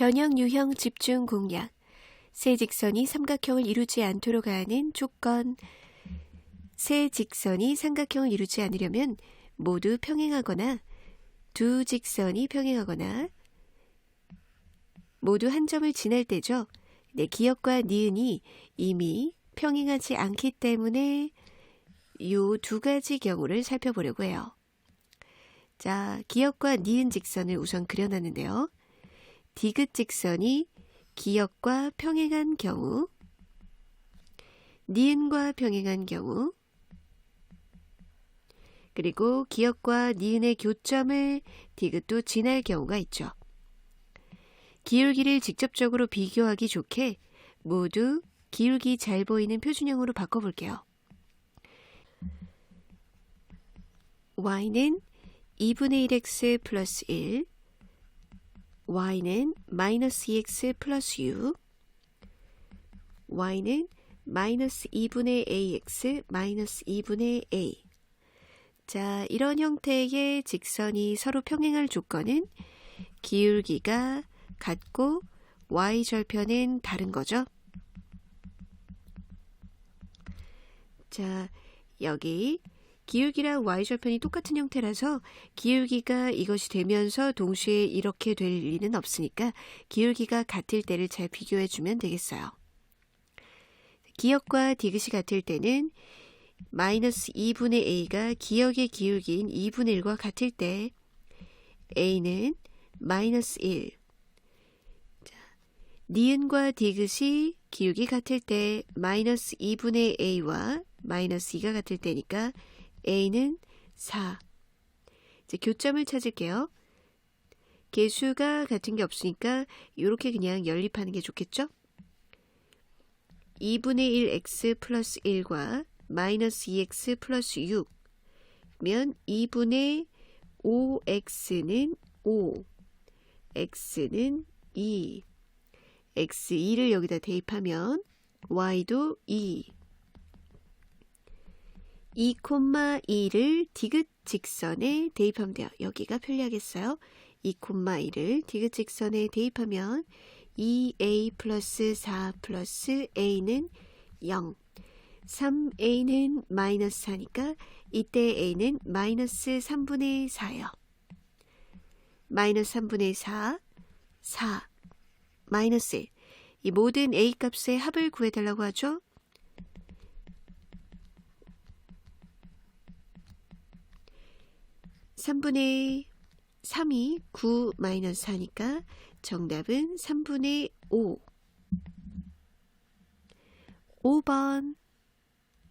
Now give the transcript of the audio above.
변형 유형 집중 공략. 세 직선이 삼각형을 이루지 않도록 하는 조건. 세 직선이 삼각형을 이루지 않으려면 모두 평행하거나 두 직선이 평행하거나 모두 한 점을 지날 때죠. 네, 기역과 니은이 이미 평행하지 않기 때문에 요 두 가지 경우를 살펴보려고 해요. 자, 기역과 니은 직선을 우선 그려놨는데요. 디귿 직선이 기역과 평행한 경우, 니은과 평행한 경우, 그리고 기역과 니은의 교점을 디귿도 지날 경우가 있죠. 기울기를 직접적으로 비교하기 좋게 모두 기울기 잘 보이는 표준형으로 바꿔볼게요. y는 2분의 1x 플러스 1, y는 마이너스 2x 플러스 6, y는 마이너스 2분의 ax 마이너스 2분의 a. 자, 이런 형태의 직선이 서로 평행할 조건은 기울기가 같고 y절편은 다른 거죠. 자, 여기 기울기랑 y절편이 똑같은 형태라서 기울기가 이것이 되면서 동시에 이렇게 될 리는 없으니까 기울기가 같을 때를 잘 비교해 주면 되겠어요. 기역과 디귿이 같을 때는 마이너스 2분의 a가 기역의 기울기인 2분의 1과 같을 때 a는 마이너스 1, 니은과 디귿이 기울기 같을 때 마이너스 2분의 a와 마이너스 2가 같을 때니까 a는 4. 이제 교점을 찾을게요. 개수가 같은 게 없으니까 이렇게 그냥 연립하는 게 좋겠죠? 2분의 1 x 플러스 1과 마이너스 2x 플러스 6면 2분의 5x는 5, x는 2, x2를 여기다 대입하면 y도 2. 2,2를 디귿 직선에 대입하면 돼요. 여기가 편리하겠어요. 2,2를 디귿 직선에 대입하면 2a 플러스 4 플러스 a는 0. 3a는 마이너스 4니까 이때 a는 마이너스 3분의 4요. 마이너스 3분의 4, 4, 마이너스 1. 이 모든 a 값의 합을 구해달라고 하죠. (3분의 3이 9 마이너스 4니까) 정답은 (3분의 5) 5번